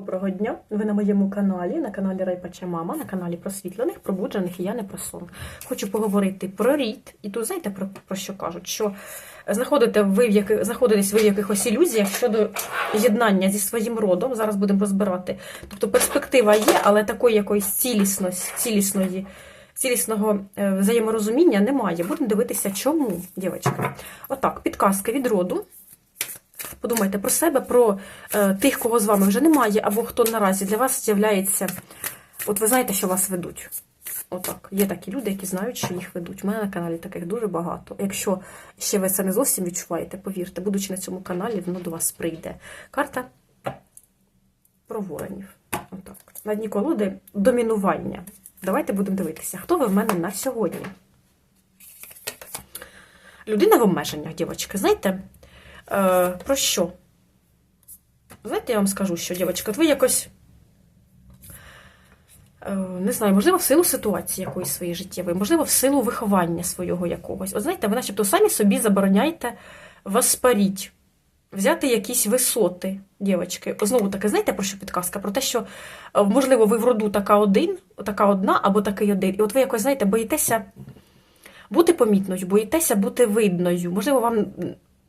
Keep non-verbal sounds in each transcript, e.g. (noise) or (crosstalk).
Доброго дня! Ви на моєму каналі, на каналі Райпача Мама, на каналі просвітлених, пробуджених і я не про сон. Хочу поговорити про рід. І тут знаєте про, про що кажуть? Що знаходите ви в яких, знаходитесь ви в якихось ілюзіях щодо єднання зі своїм родом. Зараз будемо розбирати. Тобто перспектива є, але такої якоїсь цілісності, цілісної. Цілісного е, взаєморозуміння немає. Будемо дивитися, чому, дівчатка. Отак, підказки від роду. Подумайте про себе, про е, тих, кого з вами вже немає, або хто наразі для вас з'являється. От ви знаєте, що вас ведуть. Отак. Є такі люди, які знають, що їх ведуть. У мене на каналі таких дуже багато. Якщо ще ви це не зовсім відчуваєте, повірте, будучи на цьому каналі, воно до вас прийде. Карта про воронів. Отак. На дні колоди домінування. Давайте будемо дивитися, хто ви в мене на сьогодні. Людина в обмеженнях, дівчатки, знаєте? Е, про що? Знаєте, я вам скажу, що, дівчатка, ви якось. е, Не знаю, можливо, в силу ситуації якоїсь своєї життєвої, можливо, в силу виховання свого якогось. От знаєте, ви начебто самі собі забороняєте воспаріть, взяти якісь висоти, дівчатки. Знову таки, знаєте, про що підказка? Про те, що, е, можливо, ви в роду така один, така одна, або такий один. І от ви якось, знаєте, боїтеся бути помітною, боїтеся бути видною. Можливо, вам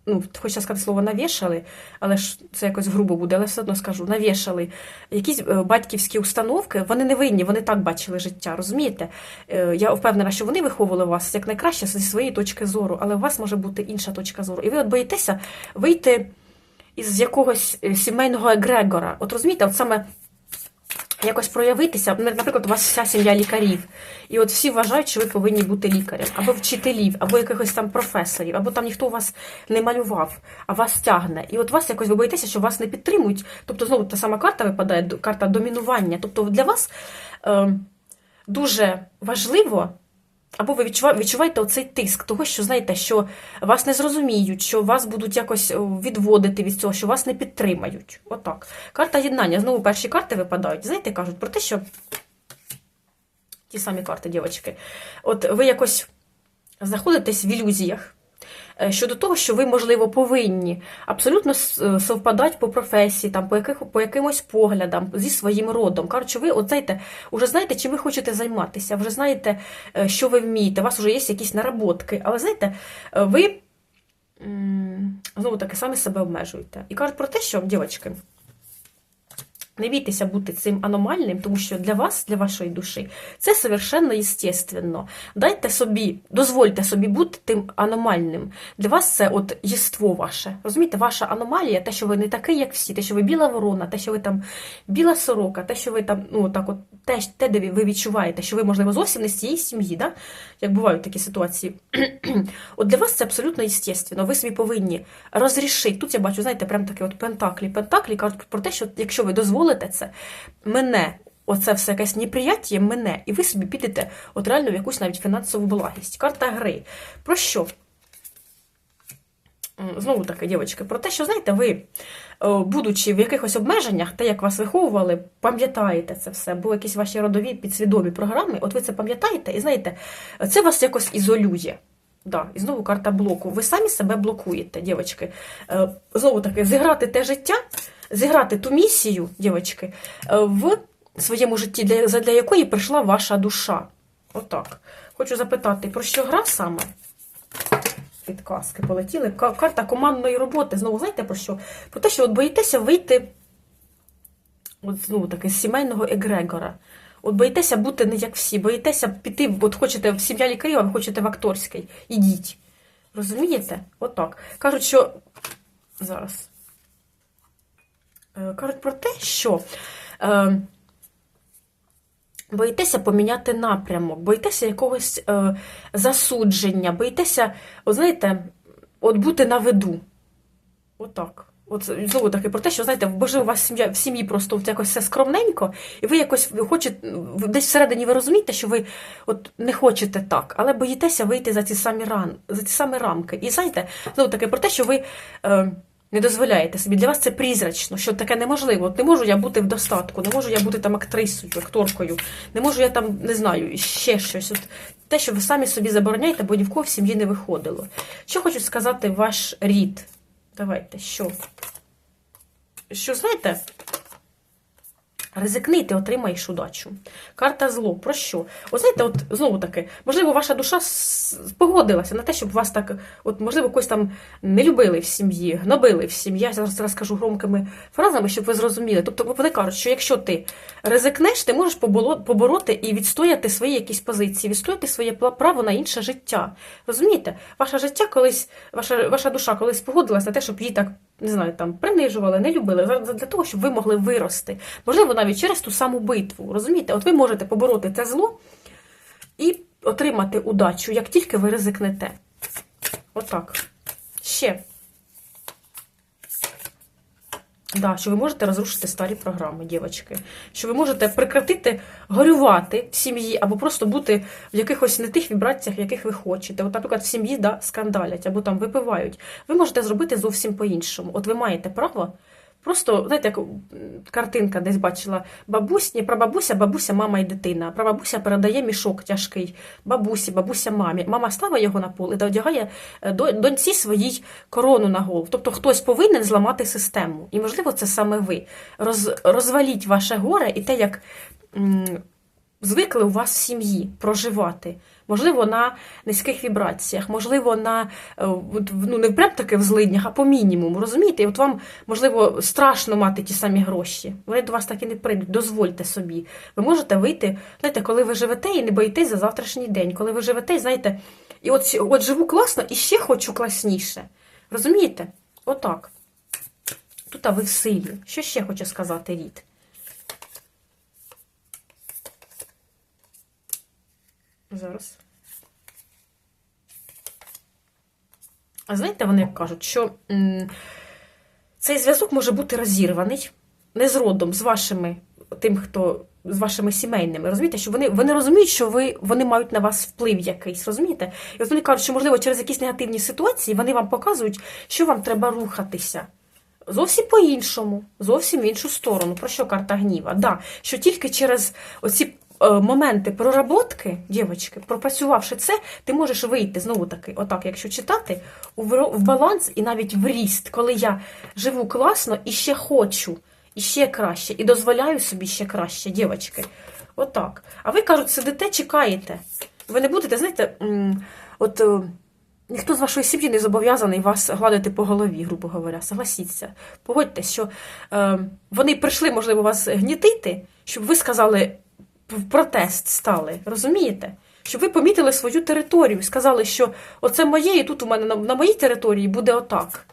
ну, хочеться сказати слово навішали, але ж це якось грубо буде, але все одно скажу, навішали якісь е, батьківські установки, вони не винні, вони так бачили життя, розумієте? Е, Я впевнена, що вони виховували вас як найкраще зі своєї точки зору, але у вас може бути інша точка зору. І ви от боїтеся вийти із якогось е, сімейного егрегора. От розумієте, от саме якось проявитися. Наприклад, у вас вся сім'я лікарів, і от всі вважають, що ви повинні бути лікарем, або вчителів, або якихось там професорів, або там ніхто у вас не малював, а вас тягне. І от вас якось ви боїтеся, що вас не підтримують. Тобто, знову та сама карта випадає, карта домінування. Тобто для вас е, дуже важливо. Або ви відчуваєте оцей тиск того, що знаєте, що вас не зрозуміють, що вас будуть якось е, відводити від цього, що вас не підтримають. Отак. Карта єднання. Знову перші карти випадають. Знаєте, кажуть про те, що ті самі карти, дівчатки. От ви якось знаходитесь в ілюзіях. Е, Щодо того, що ви, можливо, повинні абсолютно е, совпадати по професії, там, по, яких, по якимось поглядам зі своїм родом. Коротше, ви, от знаєте, вже знаєте, чим ви хочете займатися, вже знаєте, е, що ви вмієте, у вас вже є якісь наработки. Але знаєте, ви знову таки самі себе обмежуєте. І кажуть про те, що, дівчатки, не бійтеся бути цим аномальним, тому що для вас, для вашої душі, це совершенно естественно. Дайте собі, дозвольте собі бути тим аномальним. Для вас це от єство ваше. Розумієте, ваша аномалія, те, що ви не такий, як всі, те, що ви біла ворона, те, що ви там біла сорока, те, що ви там, ну так, от те, те, де ви відчуваєте, що ви, можливо, зовсім не з цієї сім'ї, да? як бувають такі ситуації. (clears throat) от для вас це абсолютно естественно. Ви собі повинні розрішити. Тут я бачу, знаєте, прям такі от пентаклі. Пентаклі кажуть про те, що якщо ви дозволите це, мене, оце все якесь неприяття, мене, і ви собі підете от реально в якусь навіть фінансову благість. Карта гри. Про що? Знову таки, дівчатки, про те, що знаєте, ви, е, будучи в якихось обмеженнях, те, як вас виховували, пам'ятаєте це все, бо якісь ваші родові підсвідомі програми, от ви це пам'ятаєте, і знаєте, це вас якось ізолює. Да, і знову карта блоку. Ви самі себе блокуєте, дівчатки. Е, Знову таки, зіграти те життя, зіграти ту місію, дівчатки, е, в своєму житті, для, задля якої прийшла ваша душа. Отак. Хочу запитати, про що гра саме? Підказки полетіли. Карта командної роботи. Знову знаєте про що? Про те, що от боїтеся вийти от знову таки з сімейного егрегора. От боїтеся бути не як всі, боїтеся піти, от хочете в сім'я лікарів, а ви хочете в акторський. Ідіть. Розумієте? Отак. Кажуть, що зараз. Е, Кажуть про те, що е, боїтеся поміняти напрямок, боїтеся якогось е, засудження, боїтеся, от знаєте, от бути на виду. Отак. От знову таки про те, що знаєте, можливо, у вас сім'я в сім'ї просто от якось все скромненько, і ви якось ви хочете десь всередині ви розумієте, що ви от не хочете так, але боїтеся вийти за ці самі ран, за ці самі рамки. І знаєте, знову таки про те, що ви е, не дозволяєте собі. Для вас це прізрачно, що таке неможливо. От не можу я бути в достатку, не можу я бути там актрисою, акторкою, не можу я там, не знаю, ще щось. От те, що ви самі собі забороняєте, бо ні в кого в сім'ї не виходило. Що хочу сказати ваш рід? Давайте, що? Що, знаєте, Ризикни, ти отримаєш удачу. Карта зло. Про що? От знаєте, от знову таки, можливо, ваша душа погодилася на те, щоб вас так, от, можливо, когось там не любили в сім'ї, гнобили в сім'ї. Я зараз розкажу громкими фразами, щоб ви зрозуміли. Тобто вони кажуть, що якщо ти ризикнеш, ти можеш побороти і відстояти свої якісь позиції, відстояти своє право на інше життя. Розумієте? Ваше життя колись, ваша, ваша душа колись погодилася на те, щоб її так. Не знаю, там принижували, не любили для того, щоб ви могли вирости. Можливо, навіть через ту саму битву. Розумієте? От ви можете побороти це зло і отримати удачу, як тільки ви ризикнете. Отак. Ще. Да, що ви можете розрушити старі програми, дівчатки. Що ви можете прекратити горювати в сім'ї або просто бути в якихось не тих вібраціях, яких ви хочете. От, наприклад, в сім'ї да, скандалять або там випивають. Ви можете зробити зовсім по-іншому. От ви маєте право. Просто, знаєте, як картинка десь бачила бабусь, ні, прабабуся, бабуся, мама і дитина. Прабабуся передає мішок тяжкий бабусі, бабуся мамі. Мама ставить його на пол і одягає е, доньці своїй корону на голову. Тобто хтось повинен зламати систему. І, можливо, це саме ви. Роз, розваліть ваше горе і те, як звикли у вас в сім'ї проживати. Можливо, на низьких вібраціях, можливо, на е, ну не прям таки в злиднях, а по мінімуму. Розумієте? І от вам, можливо, страшно мати ті самі гроші. Вони до вас так і не прийдуть. Дозвольте собі. Ви можете вийти, знаєте, коли ви живете і не боїтесь за завтрашній день, коли ви живете, знаєте, і от, от живу класно і ще хочу класніше. Розумієте? Отак. Тут а ви в силі. Що ще хочу сказати, рід? Зараз. А знаєте, вони кажуть, що цей зв'язок може бути розірваний не з родом, з вашими тим, хто з вашими сімейними. Розумієте, що вони, вони розуміють, що ви, вони мають на вас вплив якийсь, розумієте? І от вони кажуть, що, можливо, через якісь негативні ситуації вони вам показують, що вам треба рухатися. Зовсім по-іншому, зовсім в іншу сторону. Про що карта гніва? Да, що тільки через оці моменти проработки, дівчатки, пропрацювавши це, ти можеш вийти знову таки, отак, якщо читати, в баланс і навіть в ріст, коли я живу класно і ще хочу, і ще краще, і дозволяю собі ще краще, дівчатки. Отак. А ви кажуть, сидите, чекаєте. Ви не будете, знаєте, от. е, Ніхто з вашої сім'ї не зобов'язаний вас гладити по голові, грубо говоря. Согласіться. Погодьтесь, що е, вони прийшли, можливо, вас гнітити, щоб ви сказали в протест стали. Розумієте? Щоб ви помітили свою територію, сказали, що оце моє, і тут у мене на, на моїй території буде отак.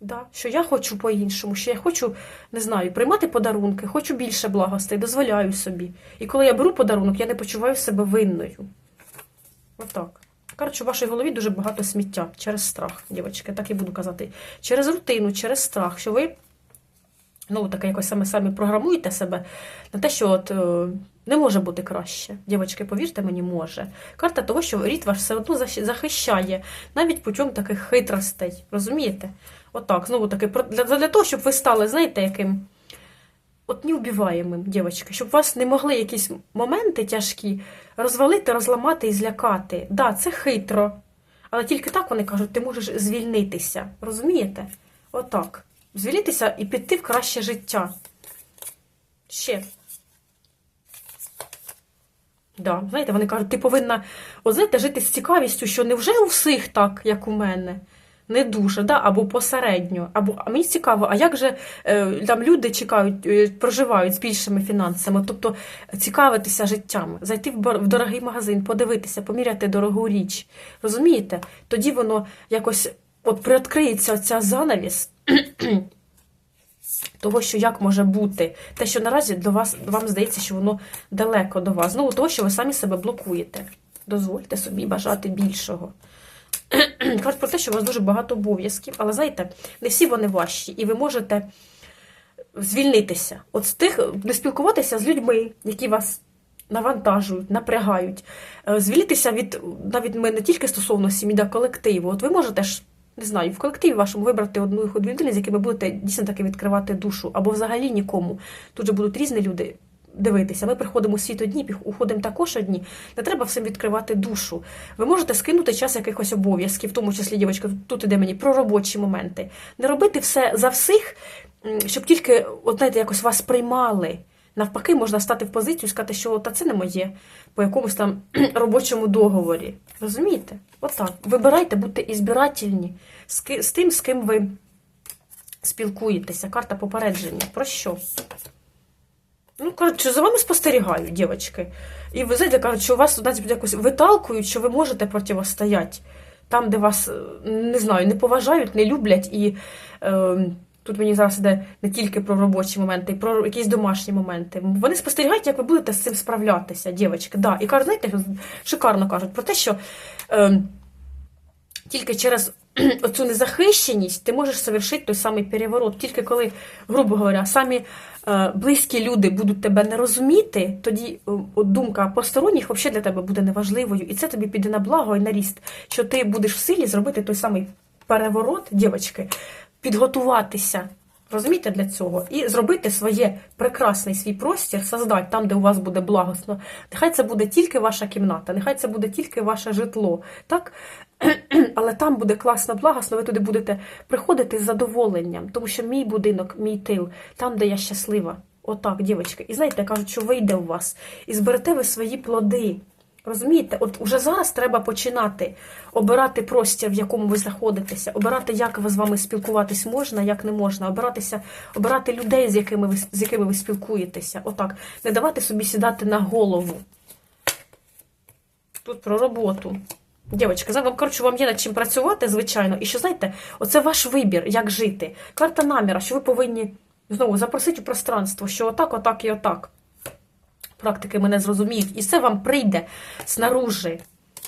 Да, що я хочу по-іншому, що я хочу, не знаю, приймати подарунки, хочу більше благостей, дозволяю собі. І коли я беру подарунок, я не почуваю себе винною. Отак. Коротше, у вашій голові дуже багато сміття через страх, дівчатки, так і буду казати. Через рутину, через страх, що ви ну, таке якось саме самі програмуєте себе на те, що от, е, не може бути краще. Дівчатки, повірте мені, може. Карта того, що рід ваш все одно захищає, навіть путем таких хитростей. Розумієте? Отак, знову таки, для, для того, щоб ви стали, знаєте, яким. От неубиваємим, дівчатки, щоб вас не могли якісь моменти тяжкі розвалити, розламати і злякати. Да, це хитро. Але тільки так вони кажуть, ти можеш звільнитися. Розумієте? Отак. Звільнитися і піти в краще життя. Ще. Да, знаєте, вони кажуть, ти повинна, от знаєте, жити з цікавістю, що не вже у всіх так, як у мене. Не дуже, да? або посередньо. Або а мені цікаво, а як же е, там люди чекають, е, проживають з більшими фінансами, тобто цікавитися життям, зайти в, в дорогий магазин, подивитися, поміряти дорогу річ. Розумієте? Тоді воно якось от приоткриється ця занавіс (clears throat) того, що як може бути, те, що наразі до вас вам здається, що воно далеко до вас. Знову того, що ви самі себе блокуєте. Дозвольте собі бажати більшого. (clears throat) Кажуть про те, що у вас дуже багато обов'язків, але знаєте, не всі вони важчі, і ви можете звільнитися. От з тих, не спілкуватися з людьми, які вас навантажують, напрягають, Е, звільнитися від навіть ми не тільки стосовно сім'ї, да колективу. От ви можете ж. Не знаю, в колективі вашому вибрати одну людину, з якими будете дійсно таки відкривати душу, або взагалі нікому. Тут же будуть різні люди, дивитися. Ми приходимо у світ одні, уходимо також одні. Не треба всім відкривати душу. Ви можете скинути час якихось обов'язків, в тому числі, дівчатка, тут іде мені про робочі моменти. Не робити все за всіх, щоб тільки, от, знаєте, якось вас приймали. Навпаки, можна стати в позицію і сказати, що та це не моє по якомусь там (clears throat) робочому договорі. Розумієте? Отак. Вибирайте, будьте ізбирательні з, тим, з ким ви спілкуєтеся. Карта попередження. Про що? Ну, коротше, за вами спостерігають, дівчатки. І ви знаєте, кажуть, що у вас навіть якось виталкують, що ви можете противостояти. Там, де вас, е, не знаю, не поважають, не люблять. І е, тут мені зараз іде не тільки про робочі моменти, і про якісь домашні моменти. Вони спостерігають, як ви будете з цим справлятися, дівчатки. Да. І кажуть, знаєте, шикарно кажуть про те, що е, тільки через (clears throat) оцю незахищеність ти можеш совершити той самий переворот. Тільки коли, грубо говоря, самі е, близькі люди будуть тебе не розуміти, тоді е, думка посторонніх взагалі для тебе буде неважливою, і це тобі піде на благо і на ріст, що ти будеш в силі зробити той самий переворот, дівчатки, підготуватися. Розумієте для цього? І зробити своє прекрасний свій простір, создати там, де у вас буде благосно. Нехай це буде тільки ваша кімната, нехай це буде тільки ваше житло. Так? (clears throat) Але там буде класно, благосно, ви туди будете приходити з задоволенням, тому що мій будинок, мій тил, там, де я щаслива. Отак, дівчатки. І знаєте, кажуть, що вийде у вас, і зберете ви свої плоди. Розумієте, от уже зараз треба починати обирати простір, в якому ви знаходитеся, обирати, як ви з вами спілкуватись можна, як не можна, обиратися, обирати людей, з якими ви з якими ви спілкуєтеся. Отак, не давати собі сідати на голову. Тут про роботу. Дівчатка, вам коротше, вам є над чим працювати, звичайно. І що знаєте, оце ваш вибір, як жити. Карта наміра, що ви повинні знову запросити у пространство, що отак, отак і отак. Практики мене зрозуміють, і все вам прийде снаружи.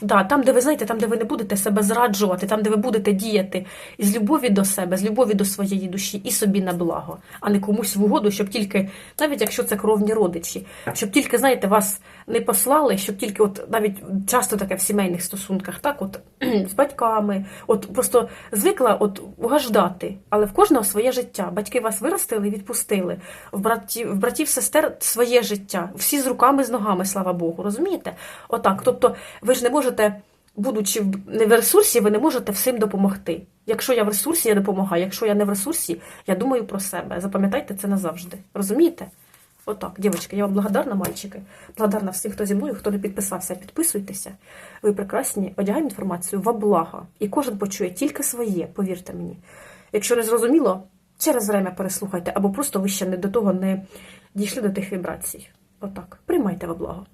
Да, там, де ви знаєте, там, де ви не будете себе зраджувати, там, де ви будете діяти із любові до себе, з любові до своєї душі і собі на благо, а не комусь в угоду, щоб тільки, навіть якщо це кровні родичі, щоб тільки, знаєте, вас не послали, щоб тільки, от навіть часто таке в сімейних стосунках, так, от (clears throat) з батьками, от просто звикла от угаждати, але в кожного своє життя. Батьки вас виростили і відпустили. В братів, в братів, сестер своє життя, всі з руками, з ногами, слава Богу, розумієте? Отак. Тобто, ви ж не можете, будучи не в ресурсі, ви не можете всім допомогти. Якщо я в ресурсі, я допомагаю. Якщо я не в ресурсі, я думаю про себе. Запам'ятайте це назавжди. Розумієте? Отак, дівчатки, я вам благодарна, мальчики. Благодарна всім, хто зі мною, хто не підписався, підписуйтеся. Ви прекрасні, одягаємо інформацію во благо. І кожен почує тільки своє, повірте мені. Якщо не зрозуміло, через время переслухайте, або просто ви ще не до того не дійшли до тих вібрацій. Отак. Приймайте во благо.